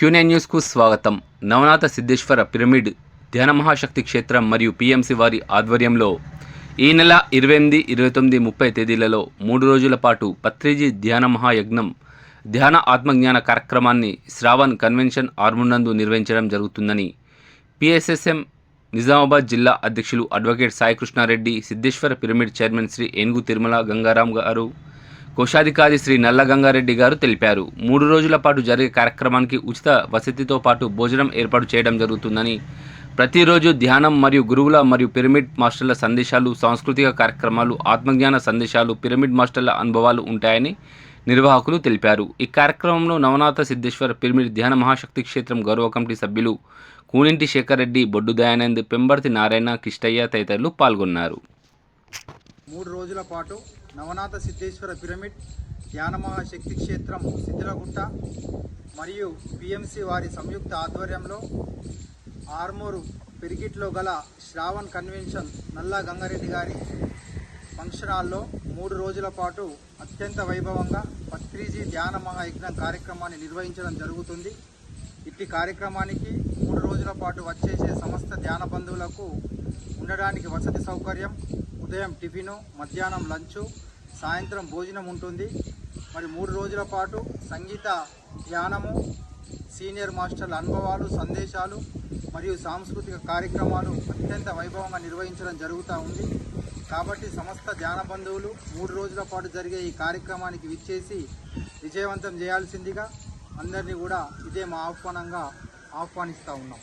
క్యూనే న్యూస్కు స్వాగతం. నవనాథ సిద్ధేశ్వర పిరమిడ్ ధ్యాన మహాశక్తి క్షేత్రం మరియు పిఎంసి వారి ఆధ్వర్యంలో ఈ నెల ఇరవై ఎనిమిది ఇరవై తొమ్మిది ముప్పై తేదీలలో మూడు రోజుల పాటు పత్రిజీ ధ్యాన మహాయజ్ఞం ధ్యాన ఆత్మజ్ఞాన కార్యక్రమాన్ని శ్రావణ్ కన్వెన్షన్ ఆర్మునందు నిర్వహించడం జరుగుతుందని పిఎస్ఎస్ఎం నిజామాబాద్ జిల్లా అధ్యక్షులు advocate Saikrishna Reddy Siddheshwara pyramid chairman Shri Enugu Tirumala Gangaram గారు కోశాధికారి శ్రీ నల్లగంగారెడ్డి గారు తెలిపారు. మూడు రోజుల పాటు జరిగే కార్యక్రమానికి ఉచిత వసతితో పాటు భోజనం ఏర్పాటు చేయడం జరుగుతుందని ప్రతిరోజు ధ్యానం మరియు గురువుల మరియు పిరమిడ్ మాస్టర్ల సందేశాలు సాంస్కృతిక కార్యక్రమాలు ఆత్మజ్ఞాన సందేశాలు పిరమిడ్ మాస్టర్ల అనుభవాలు ఉంటాయని నిర్వాహకులు తెలిపారు. ఈ కార్యక్రమంలో నవనాథ సిద్ధేశ్వర పిరమిడ్ ధ్యాన మహాశక్తి క్షేత్రం గౌరవ కమిటీ సభ్యులు కూనింటి శేఖర్ రెడ్డి బొడ్డు దయానంద్ పెంబర్తి నారాయణ కిష్టయ్య తదితరులు పాల్గొన్నారు. మూడు రోజుల పాటు నవనాథ సిద్ధేశ్వర పిరమిడ్ ధ్యానమహా శక్తి క్షేత్రం శిథిలగుట్ట మరియు పిఎంసి వారి సంయుక్త ఆధ్వర్యంలో ఆర్మూరు పెరిగిట్లో గల శ్రావణ్ కన్వెన్షన్ నల్లా గంగారెడ్డి గారి ఫంక్షన్ హాల్లో మూడు రోజుల పాటు అత్యంత వైభవంగా పత్రిజీ ధ్యాన మహాయజ్ఞం కార్యక్రమాన్ని నిర్వహించడం జరుగుతుంది. ఇట్టి కార్యక్రమానికి మూడు రోజుల పాటు వచ్చేసే సమస్త ధ్యాన బంధువులకు ఉండడానికి వసతి సౌకర్యం ఉదయం టిఫిను మధ్యాహ్నం లంచు సాయంత్రం భోజనం ఉంటుంది. మరి మూడు రోజుల పాటు సంగీత ధ్యానము సీనియర్ మాస్టర్ల అనుభవాలు సందేశాలు మరియు సాంస్కృతిక కార్యక్రమాలు అత్యంత వైభవంగా నిర్వహించడం జరుగుతూ ఉంది. కాబట్టి సమస్త ధ్యాన బంధువులు మూడు రోజుల పాటు జరిగే ఈ కార్యక్రమానికి విచ్చేసి విజయవంతం చేయాల్సిందిగా అందరినీ కూడా ఇదే మా ఆహ్వానంగా ఆహ్వానిస్తూ ఉన్నాం.